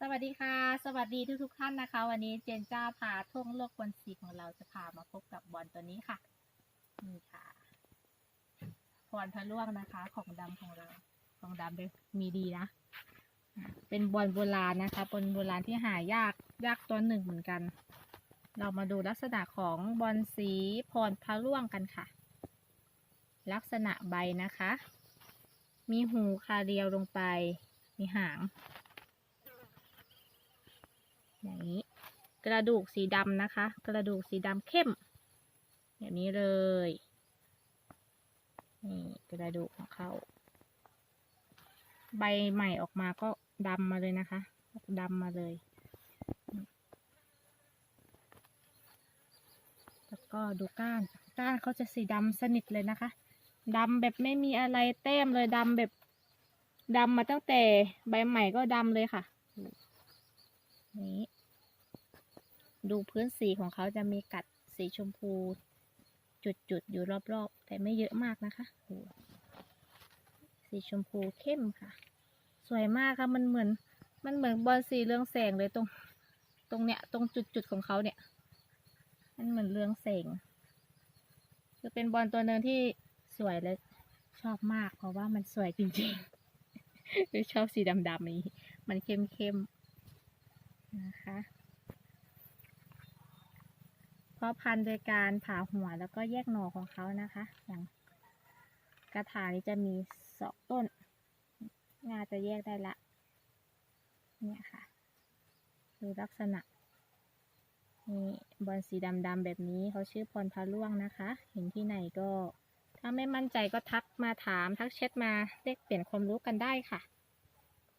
สวัสดีค่ะ สวัสดีทุกทุกท่านนะคะ วันนี้เจนจ้าพาท่วงโลกบอลสีของเราจะพามาพบกับบอลตัวนี้ค่ะนี่ค่ะพรพระล่วงนะคะ ของดำของเรา ของดำเลยมีดีนะ เป็นบอลโบราณนะคะบอลโบราณที่หายากยากตัวหนึ่งเหมือนกัน เรามาดูลักษณะของบอลสีพรพระล่วงกันค่ะ ลักษณะใบนะคะ มีหูคาเรียวลงไป มีหาง อย่างนี้ กระดูกสีดำนะคะ กระดูกสีดำเข้ม แบบนี้เลยนี่กระดูกของเขาใบใหม่ออกมาก็ดำมาเลยนะคะดำมาเลย แล้วก็ดูก้าน ก้านเขาจะสีดำสนิทเลยนะคะดำแบบไม่มีอะไรเต้มเลยดำแบบดำมาตั้งแต่ใบใหม่ก็ดำเลยค่ะ นี้ ดูพื้นสีของเขาจะมีกัดสีชมพู จุดๆ อยู่รอบๆ แต่ไม่เยอะมากนะคะสีชมพูเข้มค่ะ สวยมากค่ะ มันเหมือน มันเหมือนบอลสีเรืองแสงเลยตรง ตรงเนี้ย ตรงจุดๆ ของเขาเนี่ย มันเหมือนเรืองแสง คือเป็นบอลตัวหนึ่งที่สวยและชอบมากเพราะว่ามันสวยจริงๆชอบสีดำๆนี้ มันเข้มๆ นะคะาะพันธุ์โดยการผ่าหัวแล้วก็แยกหน่อของเขานะคะ อย่างกระถางนี้จะมีสองต้นน่าจะแยกได้ละ เนี่ยค่ะ ดูลักษณะนี่บอลสีดำๆแบบนี้เขาชื่อพรพาล่วงนะคะ เห็นที่ไหนก็ ถ้าไม่มั่นใจก็ทักมาถามทักแชทมาเรียกเปลี่ยนความรู้กันได้ค่ะ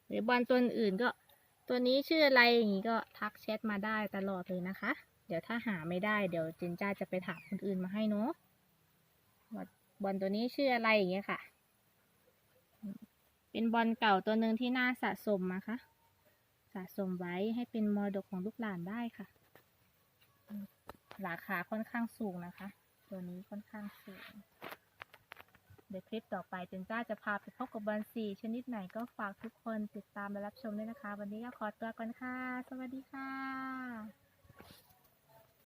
หรือบอลตัวอื่นก็ ตัวนี้ชื่ออะไรอย่างนี้ก็ทักแชทมาได้ตลอดเลยนะคะ เดี๋ยวถ้าหาไม่ได้เดี๋ยวจินจ้าจะไปถามคนอื่นมาให้เนาะบอลตัวนี้ชื่ออะไรอย่างเงี้ยค่ะ เป็นบอลเก่าตัวหนึ่งที่น่าสะสมนะคะ สะสมไว้ให้เป็นมรดกของลูกหลานได้ค่ะ ราคาค่อนข้างสูงนะคะ ตัวนี้ค่อนข้างสูง เดี๋ยวคลิปต่อไปเจนจ้าจะพาไปพบกับบอลสีชนิดไหนก็ฝากทุกคนติดตามและรับชมด้วยนะคะ วันนี้ก็ขอตัวก่อนค่ะ สวัสดีค่ะ